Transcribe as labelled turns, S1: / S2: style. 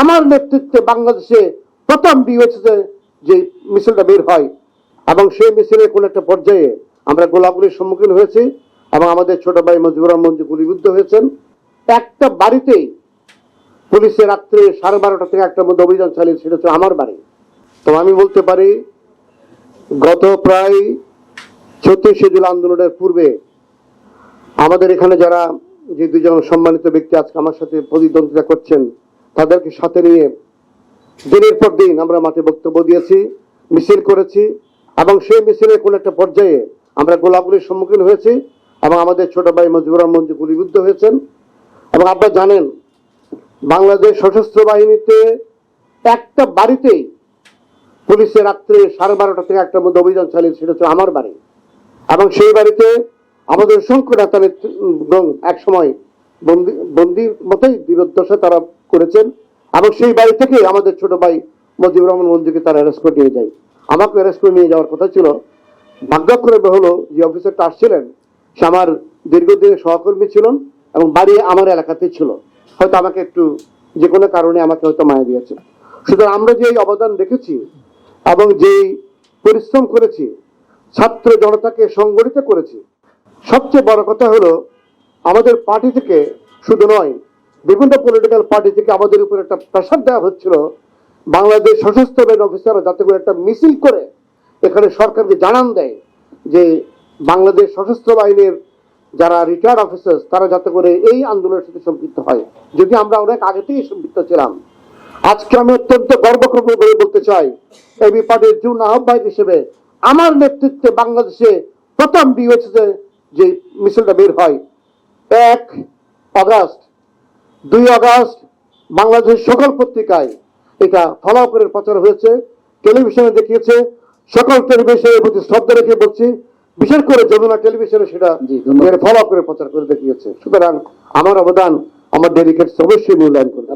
S1: আমার নেতৃত্বে বাংলাদেশে প্রথম বিওএসএ যে মিছিলটা বের হয়, এবং সেই মিছিলের কোন একটা পর্যায়ে আমরা গোলাগুলির সম্মুখীন হয়েছি, এবং আমাদের ছোট ভাই মজিবুর রহমান গুলিবিদ্ধ হয়েছেন, একটা বাড়িতেই পুলিশে রাত্রে সাড়ে বারোটা থেকে একটার মধ্যে অভিযান চালিয়ে সেটা হচ্ছে আমার বাড়ি। তো আমি বলতে পারি, গত প্রায় ছত্রিশে জুলাই আন্দোলনের পূর্বে আমাদের এখানে যারা যে দুজন সম্মানিত ব্যক্তি আজকে আমার সাথে প্রতিদ্বন্দ্বিতা করছেন তাদেরকে সাথে নিয়ে দিনের পর দিন আমরা মাঠে বক্তব্য দিয়েছি, মিছিল করেছি এবং সেই মিছিলের কোন একটা পর্যায়ে আমরা গোলাগুলির সম্মুখীন হয়েছি এবং আমাদের ছোট ভাই মজিবুর রহমান গুলিবিদ্ধ হয়েছেন। এবং আপনারা জানেন, বাংলাদেশ সশস্ত্র বাহিনীতে একটা বাড়িতেই পুলিশে রাত্রে সাড়ে বারোটা থেকে একটার মধ্যে অভিযান চালিয়ে সেটা হচ্ছে আমার বাড়ি। এবং সেই বাড়িতে আমাদের অসংখ্য নেতা এক সময় বন্দি বন্দির মতোই বিরুদ্ধশা তারা করেছেন এবং সেই বাড়ি থেকে আমাদের ছোট ভাই মজিবুর রহমান মঞ্জুকে তারা অ্যারেস্ট করে নিয়ে যায়। আমাকে অ্যারেস্ট করে নিয়ে যাওয়ার কথা ছিল। ভাগ্যক্রমে হলো যে অফিসারটা আসছিলেন, সে আমার দীর্ঘদিনের সহকর্মী ছিলেন এবং বাড়ি আমার এলাকাতেই ছিল। হয়তো আমাকে একটু যে কোনো কারণে আমাকে হয়তো মায়া দিয়েছে। সুতরাং আমরা যে অবদান রেখেছি এবং যেই পরিশ্রম করেছি, ছাত্র জনতাকে সংগঠিত করেছি, সবচেয়ে বড় কথা হলো আমাদের পার্টি থেকে শুধু নয় বিভিন্ন পলিটিক্যাল পার্টি থেকে আমাদের উপর একটা প্রেশার দেওয়া হচ্ছিল, বাংলাদেশ সশস্ত্র বাহিনী অফিসাররা যাতে করে একটা মিছিল করে এখানে সরকারকে জানান দেয় যে বাংলাদেশ সশস্ত্র বাহিনীর যারা রিটায়ার্ড অফিসার তারা যাতে করে এই আন্দোলনের সাথে সম্পৃক্ত হয়। যদি আমরা অনেক আগে থেকেই সম্পৃক্ত ছিলাম, আজকে আমি অত্যন্ত গর্ব করে বলতে চাই এবি পার্টির জুন আহ্বায়ক হিসেবে আমার নেতৃত্বে বাংলাদেশে প্রথম বিওএসএ যে মিছিলটা বের হয়, এক আগস্ট দুই আগস্ট বাংলাদেশের সকল পত্রিকায় এটা ফলাও করে প্রচার হয়েছে। টেলিভিশনে দেখিয়েছে সকল টেলিভিশনের প্রতি শ্রদ্ধা রেখে বলছি বিশেষ করে যমুনা টেলিভিশনে সেটা ফলাও করে প্রচার করে দেখিয়েছে। সুতরাং আমার অবদান আমার ডেলিকেট অবশ্যই মূল্যায়ন করবে।